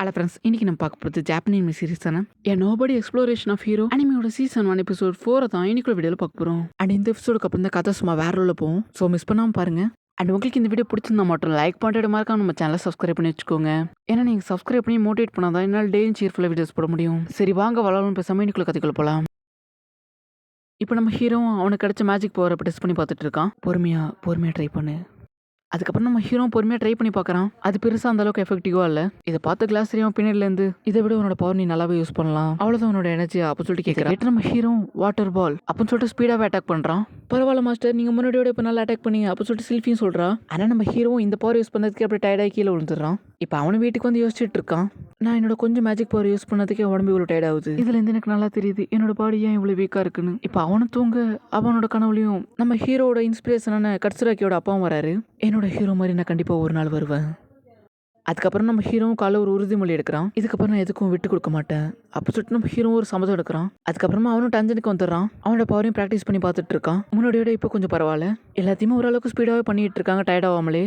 Hello friends இன்னைக்கு நம்ம பார்க்க போகிறது ஜாப்பனீஸ் சீரிஸ் தானே? என் நோபடி எக்ஸ்ப்ளோரேஷன் ஆஃப் ஹீரோ அனிமையோட சீசன் ஒன் எபிசோட் ஃபோரை தான் இன்னைக்குள்ள வீடியோவில் பார்க்க போகிறோம் அண்ட் இந்த எபிசோடுக்கு அப்புறம் இந்த கதை சும்மா வேற உள்ள போகும். ஸோ மிஸ் பண்ணாமல் பாருங்க. அண்ட் உங்களுக்கு இந்த வீடியோ பிடிச்சிருந்தா மட்டும் லைக் பண்ணிட்டு மறக்காம நம்ம சேனலை சப்ஸ்கிரைப் பண்ணி வச்சுக்கோங்க. ஏன்னா நீங்கள் சப்ஸ்கிரைப் பண்ணி மோட்டிவேட் பண்ணாதான் என்னால் டெய்லியும் சீர்ஃபுல்லாக வீடியோஸ் போட முடியும். சரி வாங்க வளரும் பேசாமல் இன்னைக்குள்ள கதைக்குள்ள போகலாம் இப்போ நம்ம ஹீரோ அவனுக்கு கிடைச்ச மேஜிக் பவரை இப்போ டெஸ்ட் பண்ணி பார்த்துட்டு இருக்கான். பொறுமையாக பொறுமையாக ட்ரை பண்ணு. அதுக்கப்புறம் நம்ம ஹீரோ பொறுமையாக ட்ரை பண்ணி பார்க்குறான். அது பெருசாக அந்த அளவுக்கு எஃபெக்டிவாக இல்லை. இதை பார்த்து கிளாஸ் தெரியும் பின்னாடிலேருந்து இதை விட உன்னோட பவர் நீ நல்லாவே யூஸ் பண்ணலாம். அவ்வளோதான் உன்னோட எனர்ஜி அப்போ சொல்லிட்டு கேட்குறேன் நம்ம ஹீரோ வாட்டர் பால் அப்படின்னு சொல்லிட்டு ஸ்பீடாகவே அட்டாக் பண்ணுறான் பரவாயில்ல மாஸ்டர். நீங்கள் முன்னாடியோட இப்போ நல்லா அட்டாக் பண்ணீங்க. அப்போ சொல்லிட்டு செல்ஃபியும் சொல்கிறா ஆனால் நம்ம ஹீரோவும் இந்த பவர் யூஸ் பண்ணதுக்கு அப்படியே டயர்டாகி கீழே விழுந்துடுறான். இப்போ அவனை வீட்டுக்கு வந்து யோசிச்சுட்டு இருக்கான். நான் என்னோட கொஞ்சம் மேஜிக் பவர் யூஸ் பண்ணதுக்கே உடம்பு இவ்வளோ டயர்ட் ஆகுது. இதுலேருந்து எனக்கு நல்லா தெரியுது. என்னோட பாடி ஏன் இவ்வளோ வீக்காக இருக்குன்னு. இப்போ அவனை தூங்க அவனோட கனவுலையும் நம்ம ஹீரோவோட இன்ஸ்பிரேஷனான கட்சுராக்கியோட அப்பாவும் வராரு. என்னோட ஹீரோ மாதிரி நான் கண்டிப்பாக ஒரு நாள் வருவேன். அதுக்கப்புறம் நம்ம ஹீரோவும் காலை ஒரு உறுதிமொழி எடுக்கிறான். இதுக்கப்புறம் நான் எதுக்கும் விட்டு கொடுக்க மாட்டேன். அப்போ சொல்லிட்டு நம்ம ஹீரோ ஒரு சம்மதம் எடுக்கிறான். அதுக்கப்புறமா அவனும் டஞ்சனுக்கு வந்துடுறான். அவனோட பவரையும் ப்ராக்டிஸ் பண்ணி பார்த்துட்டு இருக்கான். முன்னாடியோட இப்போ கொஞ்சம் பரவாயில்ல. எல்லாத்தையுமே ஓரளவுக்கு ஸ்பீடாகவே பண்ணிட்டு இருக்காங்க. டயர்ட் ஆகாமலே.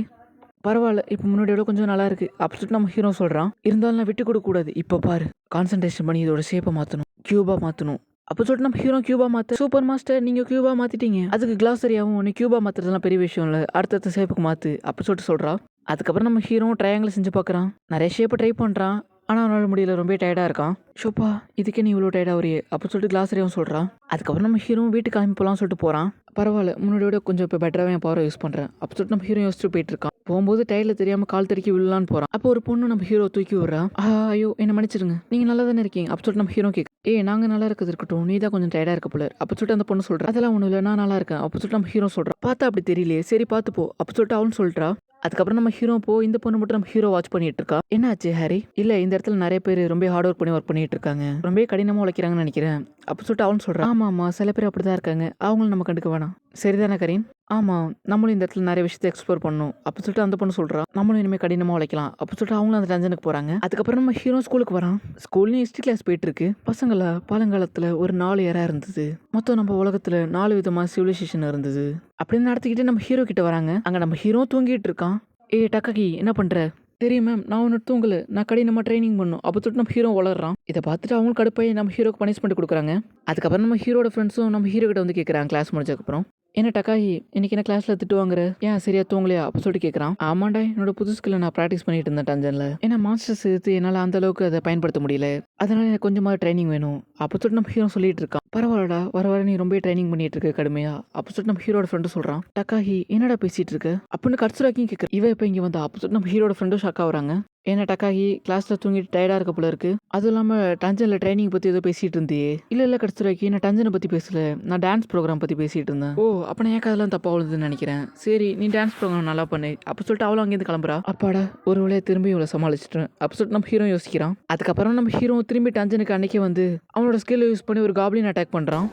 பரவாயில்ல. இப்போ முன்னாடியோட கொஞ்சம் நல்லா இருக்கு. அப்படி சொல்லிட்டு நம்ம ஹீரோ சொல்கிறான் இருந்தாலும் நான் விட்டு கொடுக்க கூடாது. இப்போ பாரு. கான்சன்ட்ரேஷன் பண்ணி இதோட ஷேப்பை மாற்றணும் கியூபா மாற்றணும் அப்போ சொல்லிட்டு நம்ம ஹீரோ கியூபா மாற்ற சூப்பர் மாஸ்டர் நீங்கள் கியூபா மாற்றிட்டீங்க அதுக்கு கிளாஸ் சரியாகவும் நீ கியூபா மாற்றுறதுலாம் பெரிய விஷயம் இல்லை. அடுத்தடுத்த ஷேப்புக்கு மாற்று அப்போ சொல்லிட்டு சொல்கிறா அதுக்கப்புறம் நம்ம ஹீரோ ட்ரையாங்கிள் செஞ்சு பார்க்குறான். நிறைய ஷேப்பை ட்ரை பண்ணுறான் ஆனால் அவனால் முடியல. ரொம்ப டயர்டாக இருக்கான். ஷோப்பா இதுக்கே நீ இவ்வளோ டயர்டாக வரையே அப்படின்னு சொல்லிட்டு கிளாஸரியாவும் சொல்கிறான் அதுக்கப்புறம் நம்ம ஹீரோ வீட்டுக்கு கிளம்பி சொல்லிட்டு போகிறான் பரவாயில்ல முன்னாடி விட கொஞ்சம் இப்போ பெட்டராக என் பவரை யூஸ் பண்ணுறேன் அப்போ சொல்லிட்டு நம்ம ஹீரோ யோசிச்சுட்டு போயிட்டு இருக்கான். போகும்போது டயரில் தெரியாமல் கால் தடுக்கி விழலான்னு போகிறான் அப்போ ஒரு பொண்ணு நம்ம ஹீரோ தூக்கி விடுறான் ஐயோ என்ன மன்னிச்சிருங்க நீங்கள் நல்லா தானே இருக்கீங்க? அப்போ சொல்லிட்டு நம்ம ஹீரோ கேட்க ஏ நாங்கள் நல்லா இருக்கிறது இருக்கட்டும். நீ தான் கொஞ்சம் டயர்டாக இருக்க போல அப்போ சொல்லிட்டு அந்த பொண்ணு சொல்கிறா அதெல்லாம் ஒன்றும் இல்லை. நான் நல்லா இருக்கேன். அப்போ சொல்லிட்டு நம்ம ஹீரோ சொல்கிறான் பார்த்தா அப்படி தெரியலையே. சரி பார்த்து போ. அப்போ சொல்லிட்டு அவனு சொல்கிறா அதுக்கப்புறம் நம்ம ஹீரோ போ இந்த பொண்ணு மட்டும் நம்ம ஹீரோ வாட்ச் பண்ணிட்டு இருக்கா. என்னாச்சு ஹாரி? இல்ல இந்த இடத்துல நிறைய பேர் ரொம்ப ஹார்ட் ஒர்க் பண்ணி ஒர்க் பண்ணிட்டு இருக்காங்க. ரொம்ப கடினமா உழைக்கிறாங்கன்னு நினைக்கிறேன். அப்படி சொல்லிட்டு அவன் சொல்றான் ஆமா ஆமா. சில பேர் அப்படிதான் இருக்காங்க. அவங்களும் நம்ம கண்டுக்க வேணாம். சரிதானே கரீன்? ஆமா. நம்மளும் இந்த இடத்துல நிறைய விஷயத்தை எக்ஸ்ப்ளோர் பண்ணணும். அப்படி சொல்லிட்டு அந்த பொண்ணு சொல்கிறான் நம்மளும் இனிமேல் கடினமா உழைக்கலாம். அப்படி சொல்லிட்டு அவங்களும் அந்த டஞ்சனுக்கு போறாங்க. அதுக்கப்புறம் நம்ம ஹீரோ ஸ்கூலுக்கு வரான். ஸ்கூல்லையும் ஹிஸ்ட்ரி கிளாஸ் போயிட்டு இருக்கு. பசங்களா பழங்காலத்தில் ஒரு நாலு ஏரா இருந்தது. மொத்தம் நம்ம உலகத்தில் நாலு விதமாக சிவிலைசேஷன் இருந்தது. அப்படின்னு நடத்திக்கிட்டு நம்ம ஹீரோ கிட்ட வராங்க. அங்கே நம்ம ஹீரோ தூங்கிட்டு இருக்கான். ஏ டக்ககி என்ன பண்ணுற தெரியும் மேம் நான் ஒன்று தூங்கல. நான் கடினமாக ட்ரைனிங் பண்ணும். அப்போ தொட்டு நம்ம ஹீரோ வளர்றான். இதை பார்த்துட்டு அவங்களும் கடுப்பாய் நம்ம ஹீரோக்கு பனிஷ்மெண்ட் கொடுக்குறாங்க. அதுக்கப்புறம் நம்ம ஹீரோட ஃப்ரெண்ட்ஸும் நம்ம ஹீரோ கிட்ட வந்து கேட்குறாங்க கிளாஸ் முடிச்சதுக்கப்புறம் என்ன டக்காயி? இன்னைக்கு என்ன கிளாஸ்ல திட்டு வாங்குற ஏன் சரியா தூங்கலையா? அப்போ சொல்லிட்டு கேட்கறான் ஆமாண்டா என்னோட புது ஸ்கில்ல நான் ப்ராக்டிஸ் பண்ணிட்டு இருந்தேன் டஞ்சன்ல. ஏன்னா மாஸ்டர்ஸ் எடுத்து என்னால் அந்த அளவுக்கு அதை பயன்படுத்த முடியல. அதனால எனக்கு கொஞ்சமாக ட்ரைனிங் வேணும். அப்போ சொல்லிட்டு நம்ம ஹீரோ சொல்லிட்டு இருக்கான். பரவாயில்லடா வர வர நீ ரொம்ப ட்ரைனிங் பண்ணிட்டு இருக்க கடுமையா. அப்போ சொல்லிட்டு நம்ம ஹீரோட ஃப்ரெண்டு சொல்றான். டக்காஹி என்னடா பேசிட்டு இருக்க? அப்படின்னு கட்சுராக்கியும் கேட்குற இவ இப்போ இங்கே வந்தா? அப்போ சொல்லிட்டு நம்ம ஹீரோட ஃப்ரெண்டும் ஷாக் ஆகுறாங்க. ஏன்னா டக்காகி கிளாஸில் தூங்கிட்டு டயர்டாக இருக்க போல இருக்குது அதுவும் இல்லாமல் டஞ்சனில் ட்ரைனிங் பற்றி ஏதோ பேசிகிட்டு இருந்தியே? இல்லை இல்லை கடைசி நான் டஞ்சனை பற்றி பேசல? நான் டான்ஸ் ப்ரோக்ராம் பற்றி பேசிகிட்டு இருந்தேன். ஓ அப்போ நான் ஏன் அதெல்லாம் தப்பாக உள்ளதுன்னு நினைக்கிறேன்? சரி நீ டான்ஸ் ப்ரோக்ராம் நல்லா பண்ணு. அப்போ சொல்லிட்டு அவளும் அங்கேருந்து கிளம்புறா. அப்பாடா ஒரு வழியாக திரும்பி இவ்வளோ சமாளிச்சிட்டேன். அப்போ சொல்லிட்டு நம்ம ஹீரோ யோசிக்கிறான். அதுக்கப்புறம் நம்ம ஹீரோ திரும்பி டஞ்சனுக்கு அன்றைக்கே வந்து அவனோட ஸ்கில்லை யூஸ் பண்ணி ஒரு காப்ளின் அட்டாக் பண்ணுறான்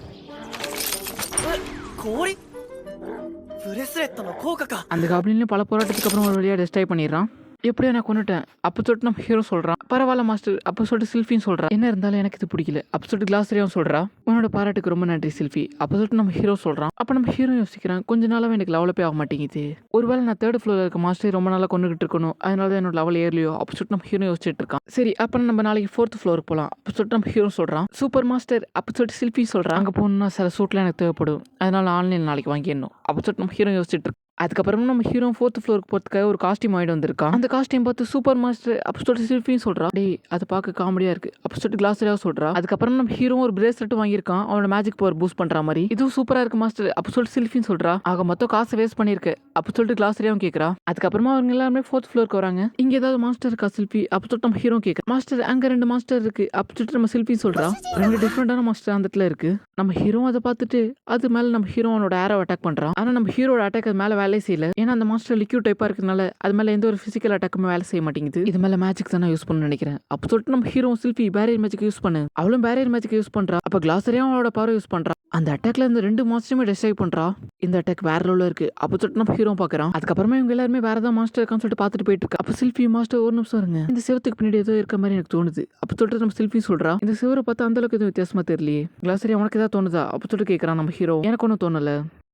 அந்த காப்ளின்லேயும் பல போராட்டத்துக்கு அப்புறம் ஒரு வழியாக டிஸ்ட்ராய் பண்ணிடுறான். எப்படியோ நான் கொண்டுட்டேன். அப்போ சொல்லிட்டு நம்ம ஹீரோ சொல்கிறான் பரவாயில்ல மாஸ்டர் அப்போ சொல்லிட்டு சில்ஃபின்னு சொல்கிறான் என்ன இருந்தாலும் எனக்கு இது பிடிக்கல. அப்போ சொல்லிட்டு கிளாஸ்ரியாவும் சொல்கிறா உன்னோட பாராட்டுக்கு ரொம்ப நன்றி சில்ஃபி அப்போ சொல்லிட்டு நம்ம ஹீரோ சொல்கிறான் அப்போ நம்ம ஹீரோ யோசிக்கிறான். கொஞ்ச நாளாக எனக்கு லெவலப்பே ஆக மாட்டேங்குது. ஒருவேளை நான் தேர்ட் ஃப்ளோரில் இருக்க மாஸ்டர் ரொம்ப நாளாக கொண்டுகிட்டு இருக்கணும். அதனால தான் என்னோட லெவல் ஏறலையோ. அப்போ சொல்லிட்டு நம்ம ஹீரோ யோசிச்சுட்டு இருக்கான். சரி அப்போ நம்ம நாளைக்கு ஃபோர்த் ஃப்ளோருக்கு போகலாம் அப்போ சொல்லிட்டு நம்ம ஹீரோ சொல்கிறான் சூப்பர் மாஸ்டர் அப்போ சொல்லிட்டு சில்ஃபி சொல்கிறான் அங்கே போகணுன்னா சில சூட்லாம் எனக்கு தேவைப்படும். அதனால ஆன்லைன் நாளைக்கு வாங்கிடணும். அப்போ சொல்லிட்டு நம்ம ஹீரோ யோசிச்சுட்டு அதுக்கப்புறமும் அதுக்கப்புறமா நம்ம ஹீரோ ஃபோர்த் ஃப்ளோருக்கு போகிறதுக்காக ஒரு காஸ்டியூம் ஆகிட்டு வந்திருக்கான். அந்த காஸ்டியூம் பார்த்து சூப்பர் மாஸ்டர் அப்போ சொல்லிட்டு சில்ஃபியும் சொல்கிறா டே அதை பார்க்க காமெடியாக இருக்குது அப்போ சொல்லிட்டு கிளாஸரியாக சொல்கிறா அதுக்கப்புறம் நம்ம ஹீரோ ஒரு பிரேஸ்லெட் வாங்கியிருக்கான். அவனோட மேஜிக் பவர் பூஸ்ட் பண்ணுற மாதிரி. இதுவும் சூப்பராக இருக்கு மாஸ்டர் அப்போ சொல்லிட்டு சில்ஃபின்னு சொல்கிறா ஆக மொத்தம் காசை வேஸ்ட் பண்ணியிருக்கு. அப்போ சொல்லிட்டு அவன் கேட்குறா அதுக்கப்புறமா அவங்க எல்லாருமே ஃபோர்த் ஃப்ளோருக்கு வராங்க. இங்கே ஏதாவது மாஸ்டர் இருக்கா சில்ஃபி அப்போ சொல்லிட்டு நம்ம ஹீரோ கேட்க மாஸ்டர் அங்கே ரெண்டு மாஸ்டர் இருக்கு. அப்போ சொல்லிட்டு நம்ம சில்ஃபின்னு சொல்கிறா ரெண்டு டிஃப்ரெண்டான மாஸ்டர் அந்த இடத்துல இருக்கு. நம்ம ஹீரோ அதை பார்த்துட்டு அது மேலே நம்ம ஹீரோ அவனோட ஏரோ அட்டாக் பண்ணுறான் ஆனால் நம்ம ஹீரோட அட்டாக் அது மேலே வேலை செய்யல. ஏன்னா அந்த மாஸ்டர் லிக்யூட் டைப்பாக இருக்கிறதுனால அது மேலே எந்த ஒரு ஃபிசிக்கல் அட்டாக்குமே வேலை செய்ய மாட்டேங்குது. இது மேலே மேஜிக் தான் யூஸ் பண்ண நினைக்கிறேன். அப்போ சொல்லிட்டு நம்ம hero Sylphie barrier magic use பண்ணு. அவளும் பேரியர் மேஜிக் யூஸ் பண்ணுறா அப்போ கிளாஸரையும் அவளோட பவர் யூஸ் பண்ணுறா அந்த அட்டாக்ல இந்த ரெண்டு மாஸ்டருமே டிஸ்ட்ரைவ் பண்றா. இந்த அட்டாக் வேற லெவலில் இருக்கு. அப்போ சொல்லிட்டு நம்ம ஹீரோ பார்க்குறான் அதுக்கப்புறமா இவங்க எல்லாருமே வேற ஏதாவது மாஸ்டர் இருக்கான்னு சொல்லிட்டு பார்த்துட்டு போயிட்டு இருக்கு. அப்போ சில்ஃபி மாஸ்டர் ஒரு நிமிஷம் இருங்க. இந்த சிவத்துக்கு பின்னாடி ஏதோ இருக்க மாதிரி எனக்கு தோணுது. அப்போ சொல்லிட்டு நம்ம சில்ஃபி சொல்றா. இந்த சிவரை பார்த்தா அந்த அளவுக்கு எதுவும் வித்தியாசமா தெரியலையே. கிளாஸரி உனக்கு ஏதாவது தோணுதா? அப்போ சொல்லிட்டு கேட்குறான் நம்ம ஹீரோ எனக்கு ஒன்றும் தோணல.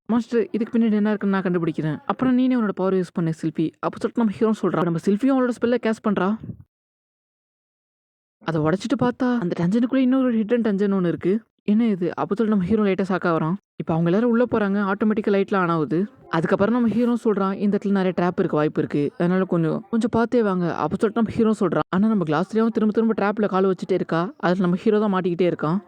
மாஸ்டர் இதுக்கு பின்னாடி என்ன இருக்குன்னு நான் கண்டுபிடிக்கிறேன். அப்புறம் நீனே உன்னோட பவர் யூஸ் பண்ண சில்ஃபி அப்போ சொல்லிட்டு நம்ம ஹீரோ சொல்கிறா நம்ம சில்ஃபியும் அவளோட ஸ்பெல்ல கேஸ் பண்ணுறா அதை உடைச்சிட்டு பார்த்தா அந்த டஞ்சனுக்குள்ளே இன்னொரு ஹிடன் டஞ்சன் ஒன்று இருக்குது என்ன இது? அப்போ சொல்லிட்டு நம்ம ஹீரோ லைட்டாக ஷாக் வரோம். இப்போ அவங்க எல்லாரும் உள்ளே போகிறாங்க ஆட்டோமேட்டிக்காக லைட்லாம் ஆன் ஆகுது. அதுக்கப்புறம் நம்ம ஹீரோ சொல்கிறான் இந்த இடத்துல நிறைய ட்ராப் இருக்க வாய்ப்பு இருக்குது அதனால கொஞ்சம் கொஞ்சம் பார்த்தே வாங்க. அப்போ சொல்லிட்டு நம்ம ஹீரோ சொல்கிறான் ஆனால் நம்ம கிளாஸ்லேயும் திரும்ப திரும்ப ட்ராப்பில் கால் வச்சுட்டே இருக்கா. அதில் நம்ம ஹீரோ தான் மாட்டிக்கிட்டே இருக்கான்.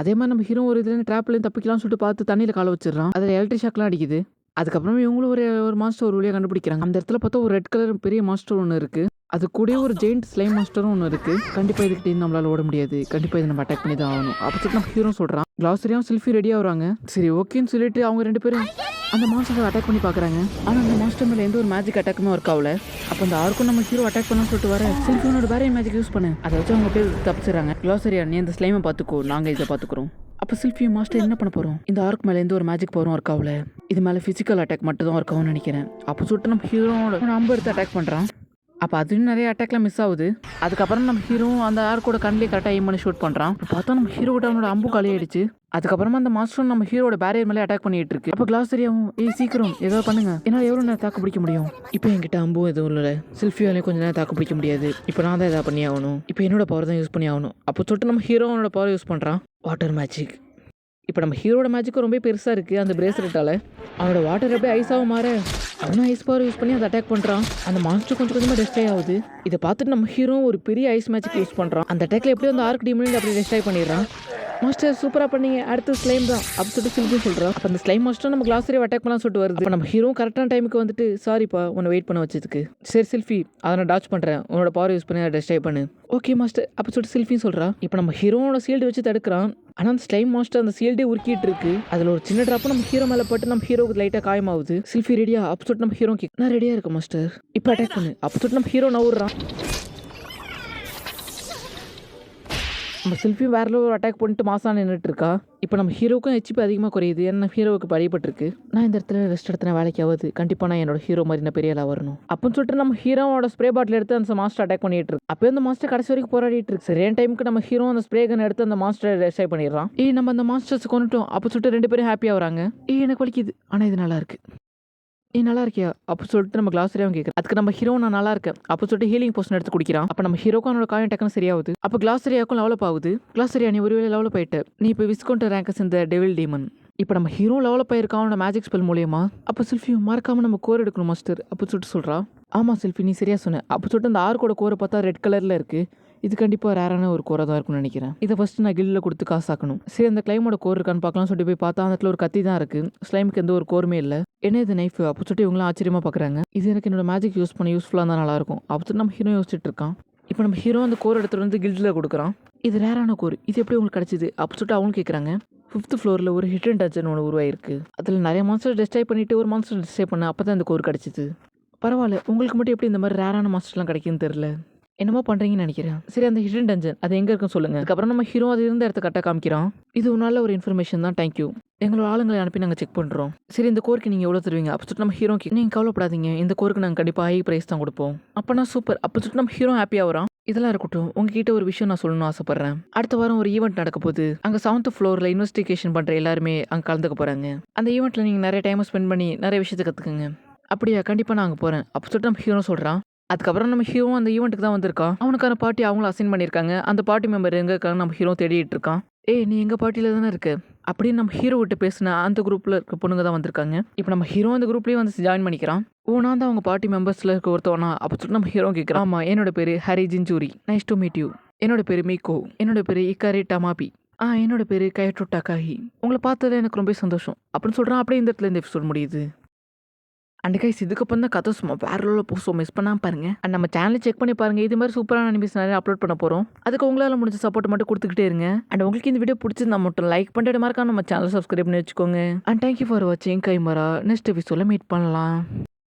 அதே மாதிரி நம்ம ஹீரோ ஒரு இதுலேருந்து ட்ராப்லேயும் தப்பிக்கலாம்னு சொல்லிட்டு பார்த்து தண்ணியில் கால வச்சிடறான். அதில் எலக்ட்ரிக் ஷாக்லாம் அடிக்குது. அதுக்கப்புறம் இவங்களும் ஒரு ஒரு மாஸ்டர் ஒரு வழியாக கண்டுபிடிக்கிறாங்க. அந்த இடத்துல பார்த்தா ஒரு ரெட் கலர் பெரிய மாஸ்டர் ஒன்று இருக்குது அது கூடயே ஒரு ஜெயிண்ட் ஸ்லைம் மாஸ்டரும் ஒன்று இருக்குது கண்டிப்பாக இதுக்கிட்டே நம்மளால் ஓட முடியாது. கண்டிப்பாக இதை நம்ம அட்டாக் பண்ணி தான் ஆகணும். அப்போ நம்ம ஹீரோ சொல்கிறான் கிளாஸரியும் செல்ஃபி ரெடியாக வராங்க சரி ஓகேன்னு சொல்லிட்டு அவங்க ரெண்டு பேரும் அந்த மாஸ்டர் அட்டாக் பண்ணி பார்க்குறாங்க ஆனால் அந்த மாஸ்டர் மேலே எந்த ஒரு மேஜிக் அட்டாக்குமே ஒர்க் ஆகல. அப்போ அந்த ஆர்க்கும் நம்ம ஹீரோ அட்டாக் பண்ண சொல்லிட்டு வர செல்ஃபியோனோட வேற மேஜிக் யூஸ் பண்ணு அதை வச்சு அவங்க போய் தப்பிச்சுறாங்க க்ளோசரியா நீ அந்த ஸ்லைமை பார்த்துக்கோ நாங்கள் இதை பார்த்துக்குறோம். அப்போ செல்ஃபி மாஸ்டர் என்ன பண்ண போகிறோம் இந்த ஆர்க் மேலே எந்த ஒரு மேஜிக் போகிறோம் ஒர்க் ஆகல. இது மேலே ஃபிசிக்கல் அட்டாக் மட்டும் தான் ஒர்க் ஆகும்னு நினைக்கிறேன். அப்போ சொல்லிட்டு நம்ம ஹீரோட அம்பு எடுத்து அட்டாக் பண்ணுறான் அப்போ அதுவும் நிறைய அட்டாக்லாம் மிஸ் ஆகுது. அதுக்கப்புறம் நம்ம ஹீரோவும் அந்த ஆர்க்கோட கண்ணிலே கரெக்டாக எய்ம் பண்ணி ஷூட் பண்ணுறான் பார்த்தா நம்ம ஹீரோட அவனோட அம்பு காலியாயிடுச்சு. அதுக்கப்புறமா அந்த மாஸ்டரும் நம்ம ஹீரோட பேரியர் மேலே அட்டாக் பண்ணிட்டு இருக்கு. அப்போ கிளாஸ் தெரியாவும் ஏய் சீக்கிரம் ஏதாவது பண்ணுங்க. என்னால் எவ்வளோ நேரம் தாக்கு பிடிக்க முடியும்? இப்போ என்கிட்ட அம்பும் எதுவும் இல்லை செல்ஃபியாலே கொஞ்ச நேரம் தாக்கு பிடிக்க முடியாது. இப்போ நான் தான் எதாவது பண்ணி ஆகணும். இப்போ என்னோட பவர் தான் யூஸ் பண்ணி ஆகணும். அப்போ சொல்லிட்டு நம்ம ஹீரோ அவனோட பவர் யூஸ் பண்ணுறான் வாட்டர் மேஜிக் இப்போ நம்ம ஹீரோட மேஜிக்கும் ரொம்ப பெருசாக இருக்குது அந்த பிரேஸ்லெட்டால் அவனோட வாட்டர் அப்படியே ஐஸாக மாற. அவனும் ஐஸ் பவர் யூஸ் பண்ணி அதை அட்டாக் பண்ணுறான் அந்த மாஸ்டர் கொஞ்சம் கொஞ்சமாக டெஸ்ட்ரை ஆகுது இதை பார்த்துட்டு நம்ம ஹீரோ ஒரு பெரிய ஐஸ் மேஜிக் யூஸ் பண்ணுறான் அந்த அட்டாக்ல எப்படியும் அந்த ஆர்க் டீமில் அப்படியே டெஸ்ட்ரை பண்ணிடுறான். மாஸ்டர் சூப்பராக பண்ணீங்க. அடுத்து ஸ்லைம் தான். அப்படி சொல்லிட்டு சில்பி சொல்கிறான் அப்போ அந்த ஸ்லைம் மாஸ்டர் நம்ம கிளாஸரே அட்டாக் பண்ணலாம் சொல்லிட்டு வருது. நம்ம ஹீரோ கரெக்டான டைமுக்கு வந்துட்டு சாரிப்பா உன்னை வெயிட் பண்ண வச்சதுக்கு. சரி செல்ஃபி அதை நான் டாச் பண்ணுறேன் உன்னோட பவர் யூஸ் பண்ணி அதை டெஸ்ட்ரை பண்ணு. ஓகே மாஸ்டர் அப்போ சொல்லிட்டு செல்ஃபின்னு சொல்கிறான் இப்போ நம்ம ஹீரோவோட சீல்டு வச்சு தடுக்கிறான். ஆனால் அந்த ஸ்லைம் மாஸ்டர் அந்த சீல்டே உருக்கிட்டு இருக்கு. அதில் ஒரு சின்ன ட்ராப் நம்ம ஹீரோ மேலே பட்டு நம்ம ஹீரோக்கு லைட்டாக காயமாகுது. செல்ஃபி ரெடியா அப்போ சொல்லிட்டு நம்ம ஹீரோ கேக் நான் ரெடியாக இருக்கேன் மாஸ்டர் இப்போ அட்டாக் பண்ணு. அப்போ சொல்லிட்டு நம்ம ஹீரோ நவுறான் நம்ம செல்ஃபியும் வேற ஒரு அட்டாக் பண்ணிட்டு மாசா நின்றுட்டு இருக்கா இப்போ நம்ம ஹீரோவுக்கும் ஹெச்பி அதிகமாக குறையுது. ஏன்னா ஹீரோவுக்கு படிப்பட்டிருக்கு நான் இந்த இடத்துல ரெஸ்ட் எடுத்தன வேலைக்கு ஆகுது. கண்டிப்பாக நான் என்னோட ஹீரோ மாதிரி நான் பெரிய வரணும். அப்படின்னு சொல்லிட்டு நம்ம ஹீரோவோட ஸ்ப்ரே பாட்டில் எடுத்து அந்த மாஸ்டர் அட்டாக் பண்ணிட்டு இருக்கு. அப்போ அந்த மாஸ்டர் கடைசி வரைக்கும் போராடிட்டு இருக்கு. சரியான டைமுக்கு நம்ம ஹீரோ அந்த ஸ்ப்ரே கன் எடுத்து அந்த மாஸ்டரை ரெஸ்டை பண்ணிடுறான். ஏ நம்ம அந்த மாஸ்டர்ஸ் கொண்டுட்டோம் அப்போ சொல்லிட்டு ரெண்டு பேரும் ஹாப்பியாக வராங்க ஏய் எனக்கு வலிக்குது. ஆனால் இது நல்லா இருக்கு. நீ நல்லா இருக்கியா? அப்போ சொல்லிட்டு நம்ம கிளாஸ் சரியாகவும் கேட்குறேன் அதுக்கு நம்ம ஹீரோ நான் நல்லா இருக்கேன். அப்போ சொல்லிட்டு ஹீலிங் போஷன் எடுத்து குடிக்கிறான். அப்போ நம்ம ஹீரோக்கும் அவனோட காயம் டக்குன்னு சரியாகுது. அப்போ கிளாஸ் சரியாக்கும் லெவலப் ஆகுது. கிளாஸ் சரியா நீ ஒருவேளை லெவலப் ஆயிட்ட. நீ இப்போ விஸ்கவுண்ட் ரேங்கஸ் இந்த டெவில் டீமன் இப்போ நம்ம ஹீரோ லெவலப் ஆயிருக்கான் அவனோட மேஜிக் ஸ்பெல் மூலியமா. அப்போ செல்ஃபியும் மறக்காம நம்ம கோர் எடுக்கணும் மாஸ்டர் அப்போ சொல்லிட்டு சொல்கிறா ஆமாம் செல்ஃபி நீ சரியாக சொன்ன. அப்போ சொல்லிட்டு அந்த ஆர்கோட கோரை பார்த்தா ரெட் கலரில் இருக்குது இது கண்டிப்பாக ரேரான ஒரு கோரை தான் இருக்கும்னு நினைக்கிறேன். இதை ஃபஸ்ட்டு நான் கில்லில் கொடுத்து காசாக்கணும். சரி அந்த கிளைமோட கோர் இருக்கான்னு பார்க்கலாம். சொல்லிட்டு போய் பார்த்தா அந்த இடத்துல ஒரு கத்தி தான் இருக்குது ஸ்லைமுக்கு எந்த ஒரு கோருமே இல்லை. என்ன இது நைஃப் அப்போ சொல்லிட்டு இவங்களாம் ஆச்சரியமாக பார்க்குறாங்க இது எனக்கு என்னோட மேஜிக் யூஸ் பண்ண யூஸ்ஃபுல்லாக தான் நல்லாயிருக்கும் அப்போ சொல்லிட்டு நம்ம ஹீரோ யோசிச்சுட்டு இருக்கான். இப்போ நம்ம ஹீரோ அந்த கோர் எடுத்துகிட்டு வந்து கில்டில் கொடுக்குறான். இது ரேரான கோர். இது எப்படி உங்களுக்கு கிடச்சிது? அப்போ சொல்லிட்டு அவங்க கேட்குறாங்க ஃபிஃப்த் ஃப்ளோரில் ஒரு ஹிட் அண்ட் டச்சன் ஒன்று உருவாயிருக்கு. அதில் நிறைய மாஸ்டர் டெஸ்ட்ரை பண்ணிவிட்டு ஒரு மாஸ்டர் டெஸ்ட்ரை பண்ண அப்போ தான் அந்த கோர் கிடச்சிது. பரவாயில்ல. உங்களுக்கு மட்டும் எப்படி இந்த மாதிரி ரேரான மாஸ்டர்லாம் கிடைக்குன்னு தெரில என்னமோ பண்ணுறீங்கன்னு நினைக்கிறேன். சரி அந்த ஹிடன் டஞ்சன் அது எங்கே இருக்குன்னு சொல்லுங்கள் அதுக்கப்புறம் நம்ம ஹீரோ அது இருந்த இடத்த கரெக்டாக காமிக்கிறோம். இது ஒரு நல்ல ஒரு இன்ஃபர்மேஷன் தான் தேங்க்யூ எங்களோட ஆளுங்களை அனுப்பி நாங்கள் செக் பண்ணுறோம் சரி இந்த கோருக்கு நீங்கள் எவ்வளோ தருவீங்க? அப்போ சொல்லிட்டு நம்ம ஹீரோ நீங்கள் கவலைப்படாதீங்க. இந்த கோருக்கு நாங்கள் கண்டிப்பாக ஹை ப்ரைஸ் தான் கொடுப்போம். அப்போனா சூப்பர் அப்போ சொல்லிட்டு நம்ம ஹீரோ ஹாப்பியாக வரோம் இதெல்லாம் இருக்கட்டும். உங்ககிட்ட ஒரு விஷயம் நான் சொல்லணும்னு ஆசைப்பட்றேன். அடுத்த வாரம் ஒரு ஈவெண்ட் நடக்க போகுது. அங்கே செவன்த் ஃப்ளோரில் இன்வெஸ்டிகேஷன் பண்ணுற எல்லாருமே அங்கே கலந்துக்க போகிறாங்க அந்த ஈவெண்ட்டில் நீங்கள் நிறைய டைம் ஸ்பெண்ட் பண்ணி நிறைய விஷயத்தை கற்றுக்குங்க அப்படியா? கண்டிப்பாக நான் அங்கே போகிறேன் அப்போ சொல்லிட்டு நம்ம ஹீரோ சொல்கிறான் அதுக்கப்புறம் நம்ம ஹீரோ அந்த ஈவெண்ட்டுக்கு தான் வந்திருக்கான் அவனுக்கான பார்ட்டி அவங்களும் அசைன் பண்ணியிருக்காங்க. அந்த பார்ட்டி மெம்பர் எங்கே இருக்காங்க நம்ம ஹீரோ தேடிட்டு இருக்கான். ஏய் நீ எங்கள் பார்ட்டியில் தானே இருக்கு? அப்படின்னு நம்ம ஹீரோ விட்டு பேசின அந்த குரூப்பில் இருக்க பொண்ணுங்க தான் வந்திருக்காங்க. இப்போ நம்ம ஹீரோ அந்த குரூப்லேயே வந்து ஜாயின் பண்ணிக்கிறான். ஓனா தான் அவங்க பார்ட்டி மெம்பர்ஸில் இருக்க ஒருத்தவனா? அப்படி சொல்லிட்டு நம்ம ஹீரோ கேட்குறான் ஆமாம் என்னோட பேர் ஹரி ஜிஞ்சூரி நைஸ் டு மீட் யூ என்னோட பேர் மீகோ என்னோட பேர் இக்காரி டமாபி. ஆ என்னோட பேர் கயட்டோ டகாஹி உங்களை பார்த்ததுல எனக்கு ரொம்ப சந்தோஷம். அப்படின்னு சொல்கிறான் அப்படியே இந்த இடத்துல இந்த எபிசோட் முடியுது. அண்ட் கைஸ் இதுக்கப்புறம் தான் கதை சும்மா வேற லெவலில் போஸ்ட் மிஸ் பண்ணாம பாருங்க. அண்ட் நம்ம சேனலை செக் பண்ணி பாருங்க. இது மாதிரி சூப்பரான அனிமேஸ் நிறைய அப்லோட் பண்ண போகிறோம் அதுக்கு உங்களால் முடிஞ்ச சப்போர்ட் மட்டும் கொடுத்துக்கிட்டே இருங்க. அண்ட் உங்களுக்கு இந்த வீடியோ பிடிச்சிருந்தா மட்டும் லைக் பண்ணிட்டு மறக்காம நம்ம சேனல் சப்ஸ்கிரைப் பண்ணி வச்சுக்கோங்க. அண்ட் தேங்க்யூ ஃபார் வாட்சிங் கைமரா நெக்ஸ்ட் எபிசோட மீட் பண்ணலாம்.